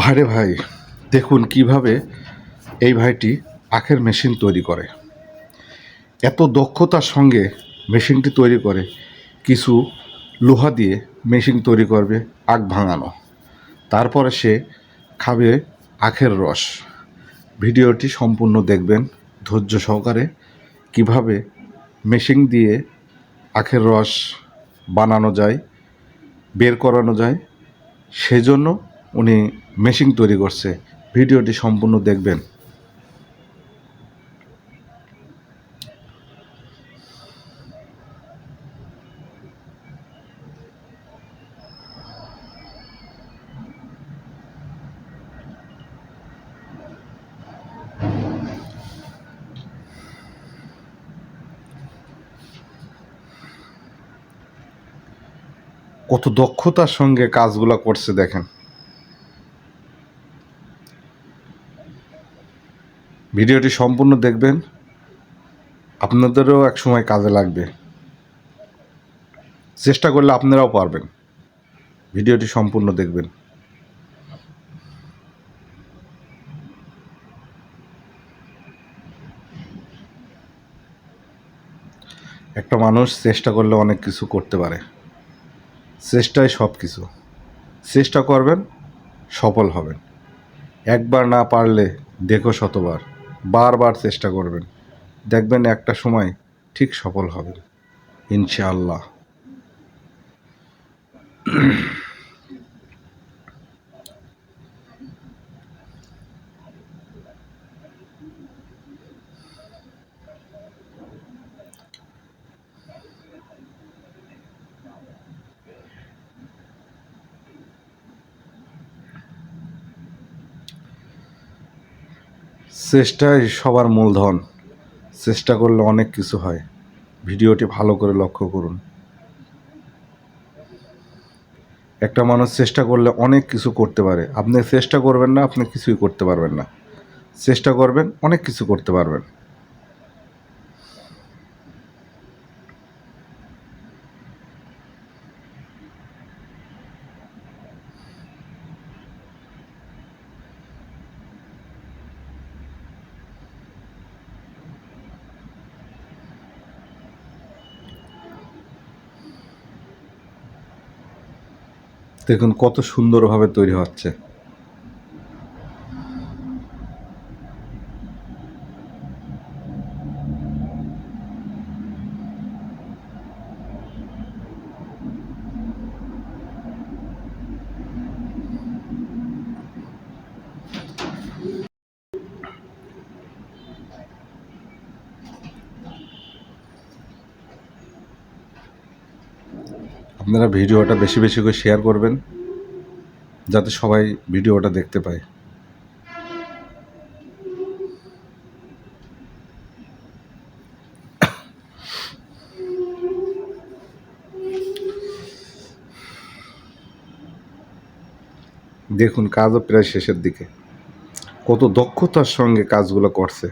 ভাইরে ভাই, দেখুন কীভাবে এই ভাইটি আখের মেশিন তৈরি করে। এত দক্ষতার সঙ্গে মেশিনটি তৈরি করে, কিছু লোহা দিয়ে মেশিন তৈরি করবে আখ ভাঙানো। তারপরে সে খাবে আখের রস। ভিডিওটি সম্পূর্ণ দেখবেন, ধৈর্য সহকারে কীভাবে মেশিন দিয়ে আখের রস বানানো যায়, বের করানো যায়, সেজন্য উনি মেশিন তৈরি করছে। ভিডিওটি সম্পূর্ণ দেখবেন। কত দক্ষতার সঙ্গে কাজগুলো করছে দেখেন। ভিডিওটি সম্পূর্ণ দেখবেন। আপনাদেরও এক সময় কাজে লাগবে। চেষ্টা করলে আপনারাও পারবেন। ভিডিওটি সম্পূর্ণ দেখবেন। একটা মানুষ চেষ্টা করলে অনেক কিছু করতে পারে। চেষ্টাই সব কিছু চেষ্টা করবেন, সফল হবেন। একবার না পারলে দেখো শতবার। বারবার চেষ্টা করবেন। দেখবেন একটা সময় ঠিক সফল হবে ইনশাআল্লাহ। চেষ্টাই সবার মূলধন। চেষ্টা করলে অনেক কিছু হয়। ভিডিওটি ভালো করে লক্ষ্য করুন। একটা মানুষ চেষ্টা করলে অনেক কিছু করতে পারে। আপনি চেষ্টা করবেন না, আপনি কিছুই করতে পারবেন না। চেষ্টা করবেন, অনেক কিছু করতে পারবেন। দেখুন কত সুন্দরভাবে তৈরি হচ্ছে। আপনারা ভিডিওটা বেশি বেশি করে শেয়ার করবেন, যাতে সবাই ভিডিওটা দেখতে পায়। দেখুন, কাজও প্রায় শেষের দিকে। কত দক্ষতার সঙ্গে কাজগুলো করছে।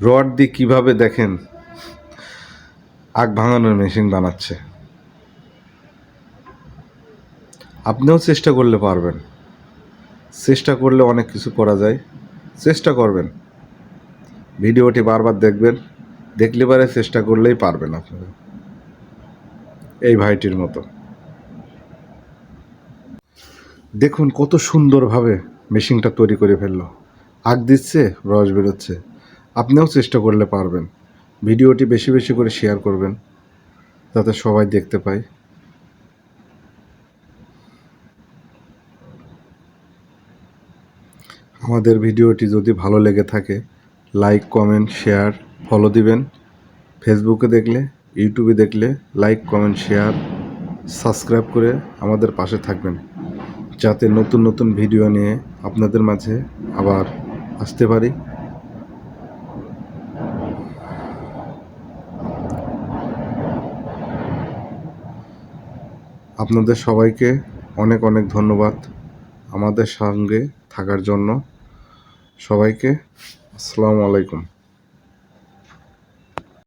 রড দিয়ে কীভাবে দেখেন? আগ ভাঙানোর মেশিন বানাচ্ছে। আপনিও চেষ্টা করলে পারবেন। চেষ্টা করলে অনেক কিছু করা যায়। চেষ্টা করবেন। ভিডিওটি বারবার দেখবেন। দেখলে পারে চেষ্টা করলেই পারবেন আপনারা। এই ভাইটির মতো। দেখুন কত সুন্দরভাবে মেশিনটা তৈরি করে ফেলল। আগ দিচ্ছে, রস বেরোচ্ছে। আপনিও চেষ্টা করলে পারবেন। ভিডিওটি বেশি বেশি করে শেয়ার করবেন, যাতে সবাই দেখতে পায়। আমাদের ভিডিওটি যদি ভালো লেগে থাকে লাইক কমেন্ট শেয়ার ফলো দিবেন। ফেসবুকে দেখলে ইউটিউবে দেখলে লাইক কমেন্ট শেয়ার সাবস্ক্রাইব করে আমাদের পাশে থাকবেন। যাতে নতুন নতুন ভিডিও নিয়ে আপনাদের মাঝে আবার আসতে পারি। আপনাদের সবাইকে অনেক অনেক ধন্যবাদ আমাদের সঙ্গে থাকার জন্য। সবাইকে আসসালামু আলাইকুম।